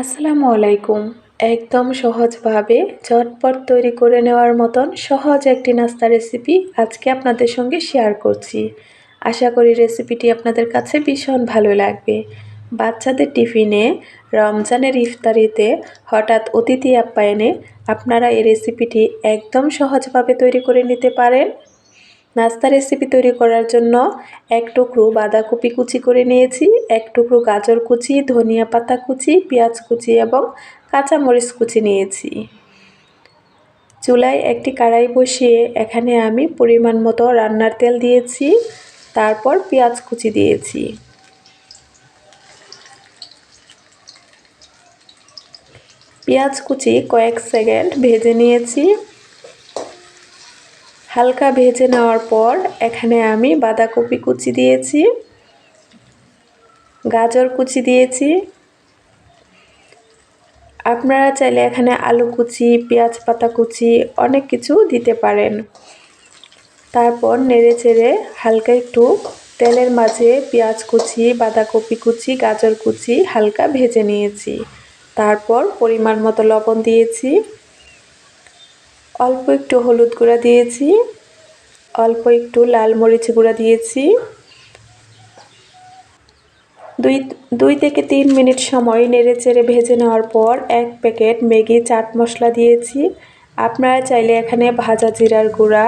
আসসালামু আলাইকুম। একদম সহজভাবে ঝটপট তৈরি করে নেওয়ার মতন সহজ একটি নাস্তা রেসিপি আজকে আপনাদের সঙ্গে শেয়ার করছি। আশা করি রেসিপিটি আপনাদের কাছে ভীষণ ভালো লাগবে। বাচ্চাদের টিফিনে রমজানের ইফতারিতে হঠাৎ অতিথি আপ্যায়নে আপনারা এই রেসিপিটি একদম সহজভাবে তৈরি করে নিতে পারেন। নাস্তা রেসিপি তৈরি করার জন্য এক টুকরো বাঁধাকপি কুচি করে নিয়েছি, এক টুকরো গাজর কুচি, ধনিয়া পাতা কুচি, পেঁয়াজ কুচি এবং কাঁচামরিচ কুচি নিয়েছি। চুলায় একটি কড়াই বসিয়ে এখানে আমি পরিমাণ মতো রান্নার তেল দিয়েছি, তারপর পেঁয়াজ কুচি দিয়েছি। পেঁয়াজ কুচি কয়েক সেকেন্ড ভেজে নিয়েছি। হালকা ভেজে নেওয়ার পর এখানে আমি বাঁধাকপি কুচি দিয়েছি, গাজর কুচি দিয়েছি। আপনারা চাইলে এখানে আলু কুচি, পেঁয়াজ পাতা কুচি, অনেক কিছু দিতে পারেন। তারপর নেড়ে চেড়ে হালকা একটু তেলের মাঝে পেঁয়াজ কুচি, বাঁধাকপি কুচি, গাজর কুচি হালকা ভেজে নিয়েছি। তারপর পরিমাণ মতো লবণ দিয়েছি। অল্প একটু হলুদ গুঁড়া দিয়েছি, অল্প একটু লাল মরিচ গুঁড়া দিয়েছি। দুই দুই থেকে তিন মিনিট সময় নেড়ে চেড়ে ভেজে নেওয়ার পর এক প্যাকেট ম্যাগি চাট মশলা দিয়েছি। আপনারা চাইলে এখানে ভাজা জিরার গুঁড়া,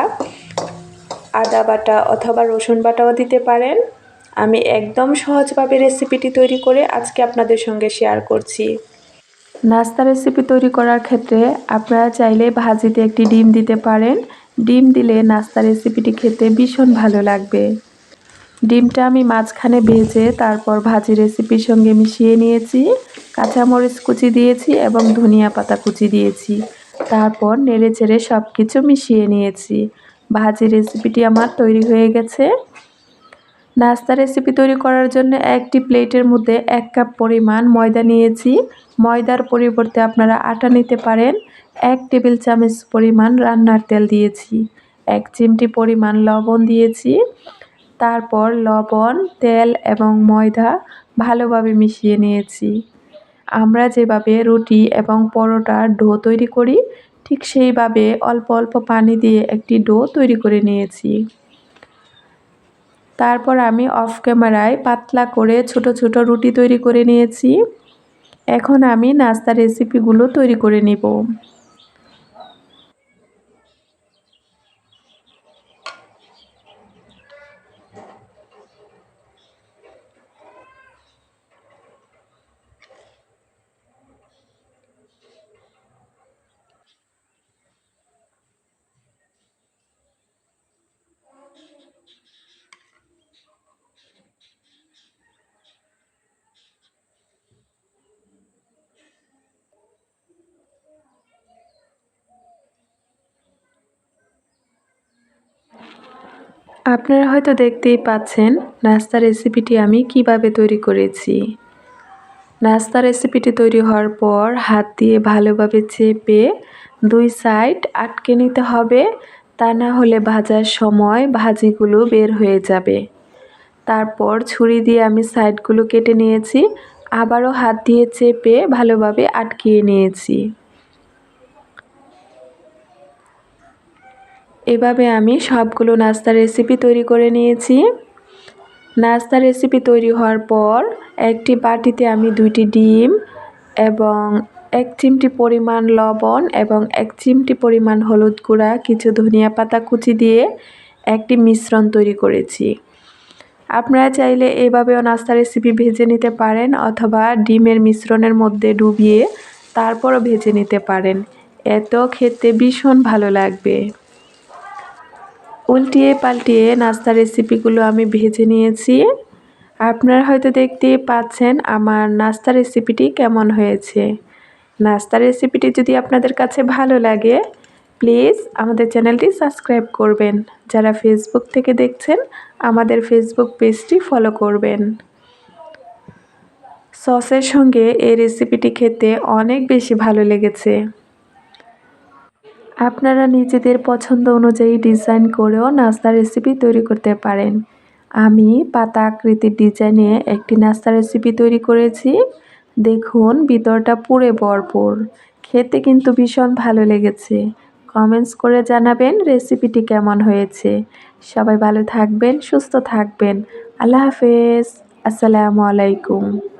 আদা বাটা অথবা রসুন বাটাও দিতে পারেন। আমি একদম সহজভাবে রেসিপিটি তৈরি করে আজকে আপনাদের সঙ্গে শেয়ার করছি। নাস্তা রেসিপি তৈরি করার ক্ষেত্রে আপনারা চাইলে ভাজিতে একটি ডিম দিতে পারেন। ডিম দিলে নাস্তা রেসিপিটি খেতে ভীষণ ভালো লাগবে। ডিমটা আমি মাঝখানে ভেজে তারপর ভাজি রেসিপির সঙ্গে মিশিয়ে নিয়েছি। কাঁচামরিচ কুচি দিয়েছি এবং ধনিয়া পাতা কুচি দিয়েছি। তারপর নেড়ে চেড়ে সব কিছু মিশিয়ে নিয়েছি। ভাজি রেসিপিটি আমার তৈরি হয়ে গেছে। নাস্তা রেসিপি তৈরি করার জন্য একটি প্লেটের মধ্যে এক কাপ পরিমাণ ময়দা নিয়েছি। ময়দার পরিবর্তে আপনারা আটা নিতে পারেন। এক টেবিল চামচ পরিমাণ রান্নার তেল দিয়েছি। এক চিমটি পরিমাণ লবণ দিয়েছি। তারপর লবণ, তেল এবং ময়দা ভালোভাবে মিশিয়ে নিয়েছি। আমরা যেভাবে রুটি এবং পরোটার ডো তৈরি করি, ঠিক সেইভাবে অল্প অল্প পানি দিয়ে একটি ডো তৈরি করে নিয়েছি। তারপর আমি অফ ক্যামেরায় পাতলা করে ছোট ছোট রুটি তৈরি করে নিয়েছি। এখন আমি নাস্তা রেসিপিগুলো তৈরি করে নিব। আপনারা হয়তো দেখতেই পাচ্ছেন নাস্তা রেসিপিটি আমি কীভাবে তৈরি করেছি। নাস্তা রেসিপিটি তৈরি হওয়ার পর হাত দিয়ে ভালোভাবে চেপে দুই সাইড আটকে নিতে হবে। তা না হলে ভাজার সময় ভাজিগুলো বের হয়ে যাবে। তারপর ছুরি দিয়ে আমি সাইডগুলো কেটে নিয়েছি। আবারও হাত দিয়ে চেপে ভালোভাবে আটকিয়ে নিয়েছি। এভাবে আমি সবগুলো নাস্তা রেসিপি তৈরি করে নিয়েছি। নাস্তা রেসিপি তৈরি হওয়ার পর একটি বাটিতে আমি দুইটি ডিম এবং এক চিমটি পরিমাণ লবণ এবং এক চিমটি পরিমাণ হলুদ গুঁড়া, কিছু ধনিয়া পাতা কুচি দিয়ে একটি মিশ্রণ তৈরি করেছি। আপনারা চাইলে এভাবেও নাস্তা রেসিপি ভেজে নিতে পারেন অথবা ডিমের মিশ্রণের মধ্যে ডুবিয়ে তারপরও ভেজে নিতে পারেন। এত খেতে ভীষণ ভালো লাগবে। উল্টিয়ে পাল্টিয়ে নাস্তা রেসিপিগুলো আমি ভেজে নিয়েছি। আপনারা হয়তো দেখতে পাচ্ছেন আমার নাস্তা রেসিপিটি কেমন হয়েছে। নাস্তা রেসিপিটি যদি আপনাদের কাছে ভালো লাগে প্লিজ আমাদের চ্যানেলটি সাবস্ক্রাইব করবেন। যারা ফেসবুক থেকে দেখছেন, আমাদের ফেসবুক পেজটি ফলো করবেন। সসের সঙ্গে এই রেসিপিটি খেতে অনেক বেশি ভালো লেগেছে। আপনারা নিজেদের পছন্দ অনুযায়ী ডিজাইন করেও নাস্তা রেসিপি তৈরি করতে পারেন। আমি পাতা আকৃতির ডিজাইনে একটি নাস্তা রেসিপি তৈরি করেছি। দেখুন, ভিতরটা পুরে ভরপুর। খেতে কিন্তু ভীষণ ভালো লেগেছে। কমেন্টস করে জানাবেন রেসিপিটি কেমন হয়েছে। সবাই ভালো থাকবেন, সুস্থ থাকবেন। আল্লাহ হাফেজ। আসসালামু আলাইকুম।